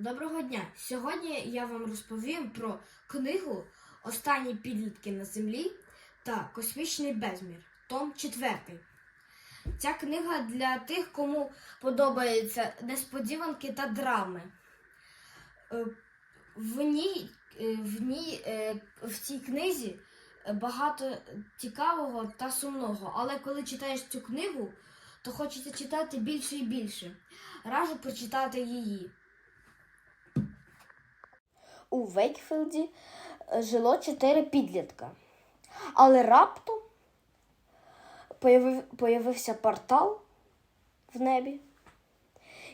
Доброго дня! Сьогодні я вам розповім про книгу Останні підлітки на землі та Космічний безмір, Том 4. Ця книга для тих, кому подобаються несподіванки та драми. Е, В ній, е, в, ній е, в цій книзі багато цікавого та сумного, але коли читаєш цю книгу, то хочеться читати більше і більше. Раджу прочитати її. У Вейкфілді е, жило чотири підлітка. Але раптом появи- появився портал в небі,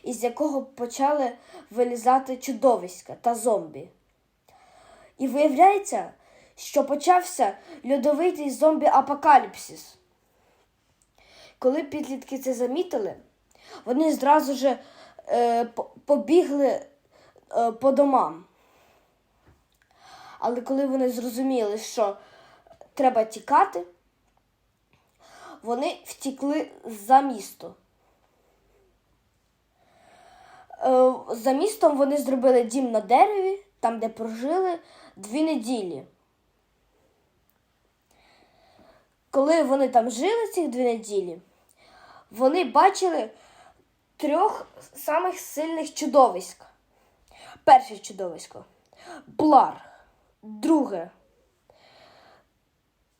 із якого почали вилізати чудовиська та зомбі. І виявляється, що почався льодовитий зомбі-апокаліпсис. Коли підлітки це замітили, вони зразу ж е, побігли е, по домам. Але коли вони зрозуміли, що треба тікати, вони втікли за місто. Е, За містом вони зробили дім на дереві, там, де прожили дві неділі. Коли вони там жили ці дві неділі, вони бачили трьох самих сильних чудовиськ. Перше чудовисько Блар. Друге.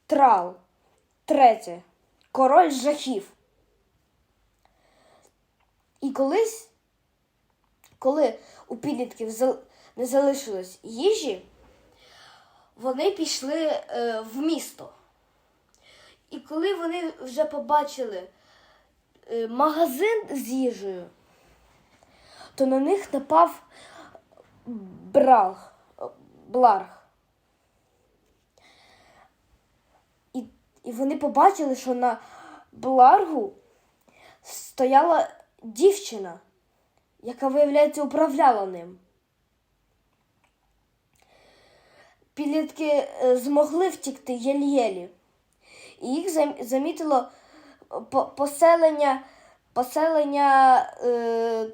Трал. Третє. Король жахів. І колись, коли у підлітків не залишилось їжі, вони пішли е, в місто. І коли вони вже побачили е, магазин з їжею, то на них напав браг, бларг. І, вони побачили, що на бларгу стояла дівчина, яка, виявляється, управляла ним. Підлітки е, змогли втікти єлі-єлі. І їх замітило поселення, поселення е,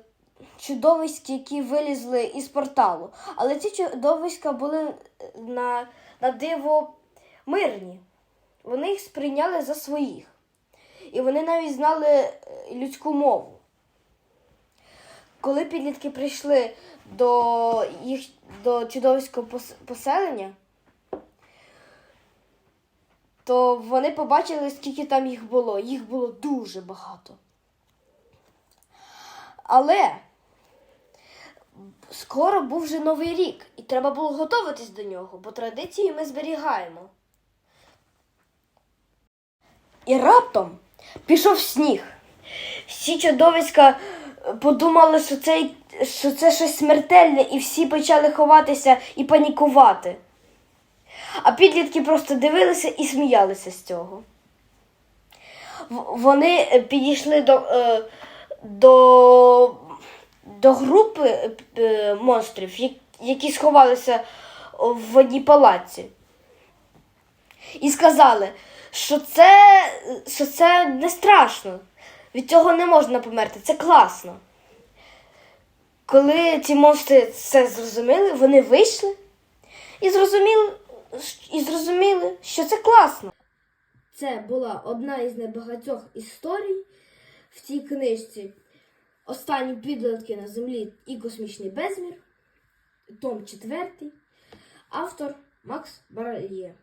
чудовиськ, які вилізли із порталу. Але ці чудовиська були на, на диво мирні. Вони їх сприйняли за своїх. І вони навіть знали е, людську мову. Коли підлітки прийшли до їх до чудовиського поселення, то вони побачили, скільки там їх було. Їх було дуже багато. Але скоро був вже новий рік, і треба було готуватись до нього, бо традиції ми зберігаємо. І раптом пішов сніг. Всі чудовиська е, подумали, що це, що це щось смертельне, і всі почали ховатися і панікувати. А підлітки просто дивилися і сміялися з цього. Вони підійшли до, е, до, до групи е, монстрів, які сховалися в одній палаці. І сказали, що це, що це не страшно. Від цього не можна померти, це класно. Коли ці монстри це зрозуміли, вони вийшли і зрозуміли, і зрозуміли, що це класно. Це була одна із небагатьох історій в цій книжці. Останні підлітки на землі і космічний безмір. Том 4. Автор Макс Баральє.